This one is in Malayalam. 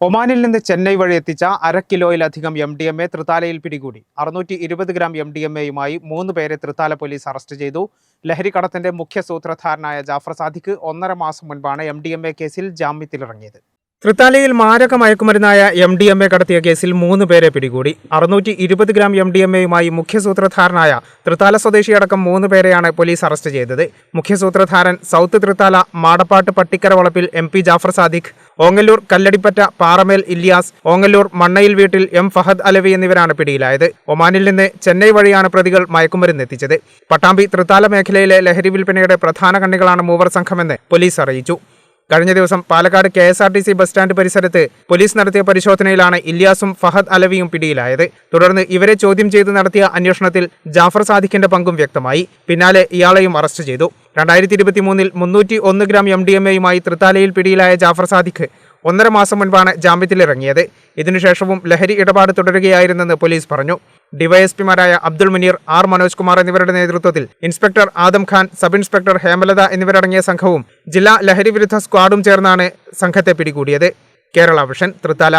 ഒമാനിൽ നിന്ന് ചെന്നൈ വഴി എത്തിച്ച അര കിലോയിലധികം എം ഡി എം എ തൃത്താലയിൽ പിടികൂടി. അറുന്നൂറ്റി ഇരുപത് ഗ്രാം എം ഡി എം എയുമായി മൂന്ന് പേരെ തൃത്താല പോലീസ് അറസ്റ്റ് ചെയ്തു. ലഹരിക്കടത്തിന്റെ മുഖ്യ സൂത്രധാരനായ ജാഫർ സാദിഖ് ഒന്നര മാസം മുൻപാണ് എം ഡി എം എ കേസിൽ ജാമ്യത്തിലിറങ്ങിയത്. തൃത്താലയിൽ മാരക മയക്കുമരുന്നായ എം ഡി എം എ കടത്തിയ കേസിൽ മൂന്ന് പേരെ പിടികൂടി. അറുന്നൂറ്റി ഇരുപത് ഗ്രാം എം ഡി എം എയുമായി മുഖ്യസൂത്രധാരനായ തൃത്താല സ്വദേശിയടക്കം മൂന്ന് പേരെയാണ് പോലീസ് അറസ്റ്റ് ചെയ്തത്. മുഖ്യസൂത്രധാരൻ south Thrithala Madappattu Pattikkara Valappil M P Jafar Sadiq Ongallur Kalladipatta Paramel Ilyas Ongallur മണ്ണയിൽ വീട്ടിൽ എം ഫഹദ് അലവി എന്നിവരാണ് പിടിയിലായത്. ഒമാനിൽ നിന്ന് ചെന്നൈ വഴിയാണ് പ്രതികൾ മയക്കുമരുന്ന് എത്തിച്ചത്. പട്ടാമ്പി തൃത്താല മേഖലയിലെ ലഹരി വിൽപ്പനയുടെ പ്രധാന കണ്ണികളാണ് മൂവർ സംഘമെന്ന് പോലീസ് അറിയിച്ചു. കഴിഞ്ഞ ദിവസം Palakkad K S R T C bus stand പരിസരത്ത് പോലീസ് നടത്തിയ പരിശോധനയിലാണ് ഇല്യാസും ഫഹദ് അലവിയും പിടിയിലായത്. തുടർന്ന് ഇവരെ ചോദ്യം ചെയ്ത് നടത്തിയ അന്വേഷണത്തിൽ ജാഫർ സാദിഖിന്റെ പങ്കും വ്യക്തമായി. പിന്നാലെ ഇയാളെയും അറസ്റ്റ് ചെയ്തു. രണ്ടായിരത്തി ഇരുപത്തി മൂന്നിൽ മുന്നൂറ്റി ഒന്ന് ഗ്രാം എം ഡി എം എയുമായി തൃത്താലയിൽ പിടിയിലായ ജാഫർ സാദിഖ് ഒന്നര മാസം മുൻപാണ് ജാമ്യത്തിലിറങ്ങിയത്. ഇതിനുശേഷവും ലഹരി ഇടപാട് തുടരുകയായിരുന്നെന്ന് പോലീസ് പറഞ്ഞു. ഡിവൈഎസ്പിമാരായ അബ്ദുൾ മുനീർ ആർ മനോജ് കുമാർ എന്നിവരുടെ നേതൃത്വത്തിൽ inspector Adam Khan sub inspector Hemalatha എന്നിവരടങ്ങിയ സംഘവും ജില്ലാ ലഹരി വിരുദ്ധ സ്ക്വാഡും ചേർന്നാണ് സംഘത്തെ പിടികൂടിയത്. കേരള വിഷൻ തൃത്താല.